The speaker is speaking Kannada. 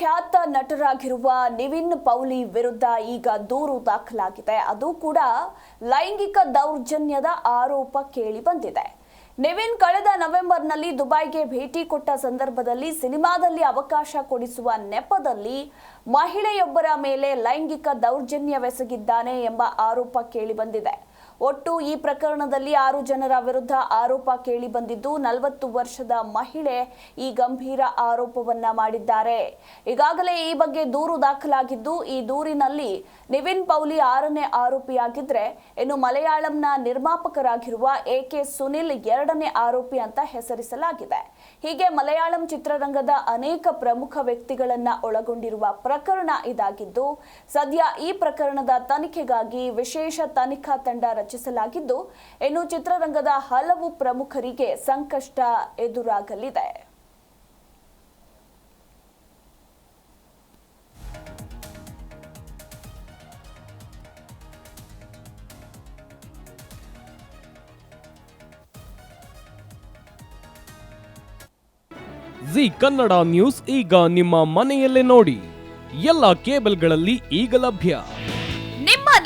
ಖ್ಯಾತ ನಟರಾಗಿರುವ ನಿವಿನ್ ಪೌಲಿ ವಿರುದ್ಧ ಈಗ ದೂರು ದಾಖಲಾಗಿದೆ. ಅದು ಕೂಡ ಲೈಂಗಿಕ ದೌರ್ಜನ್ಯದ ಆರೋಪ ಕೇಳಿ ಬಂದಿದೆ. ನಿವಿನ್ ಕಳೆದ ನವೆಂಬರ್ನಲ್ಲಿ ದುಬೈಗೆ ಭೇಟಿ ಕೊಟ್ಟ ಸಂದರ್ಭದಲ್ಲಿ ಸಿನಿಮಾದಲ್ಲಿ ಅವಕಾಶ ಕೊಡಿಸುವ ನೆಪದಲ್ಲಿ ಮಹಿಳೆಯೊಬ್ಬರ ಮೇಲೆ ಲೈಂಗಿಕ ದೌರ್ಜನ್ಯವೆಸಗಿದ್ದಾನೆ ಎಂಬ ಆರೋಪ ಕೇಳಿಬಂದಿದೆ ಒಟ್ಟು ಈ ಪ್ರಕರಣದಲ್ಲಿ ಆರು ಜನರ ವಿರುದ್ಧ ಆರೋಪ ಕೇಳಿ ಬಂದಿದ್ದು ನಲವತ್ತು ವರ್ಷದ ಮಹಿಳೆ ಈ ಗಂಭೀರ ಆರೋಪವನ್ನ ಮಾಡಿದ್ದಾರೆ. ಈಗಾಗಲೇ ಈ ಬಗ್ಗೆ ದೂರು ದಾಖಲಾಗಿದ್ದು, ಈ ದೂರಿನಲ್ಲಿ ನಿವಿನ್ ಪೌಲಿ ಆರನೇ ಆರೋಪಿಯಾಗಿದ್ರೆ, ಇನ್ನು ಮಲಯಾಳಂನ ನಿರ್ಮಾಪಕರಾಗಿರುವ ಎ ಕೆ ಸುನಿಲ್ ಎರಡನೇ ಆರೋಪಿ ಅಂತ ಹೆಸರಿಸಲಾಗಿದೆ. ಹೀಗೆ ಮಲಯಾಳಂ ಚಿತ್ರರಂಗದ ಅನೇಕ ಪ್ರಮುಖ ವ್ಯಕ್ತಿಗಳನ್ನ ಒಳಗೊಂಡಿರುವ ಪ್ರಕರಣ ಇದಾಗಿದ್ದು, ಸದ್ಯ ಈ ಪ್ರಕರಣದ ತನಿಖೆಗಾಗಿ ವಿಶೇಷ ತನಿಖಾ ತಂಡ ರಚಿಸಲಾಗಿದ್ದು, ಇನ್ನು ಚಿತ್ರರಂಗದ ಹಲವು ಪ್ರಮುಖರಿಗೆ ಸಂಕಷ್ಟ ಎದುರಾಗಲಿದೆ. ಜಿ ಕನ್ನಡ ನ್ಯೂಸ್ ಈಗ ನಿಮ್ಮ ಮನೆಯಲ್ಲೇ ನೋಡಿ. ಎಲ್ಲ ಕೇಬಲ್ಗಳಲ್ಲಿ ಈಗ ಲಭ್ಯ.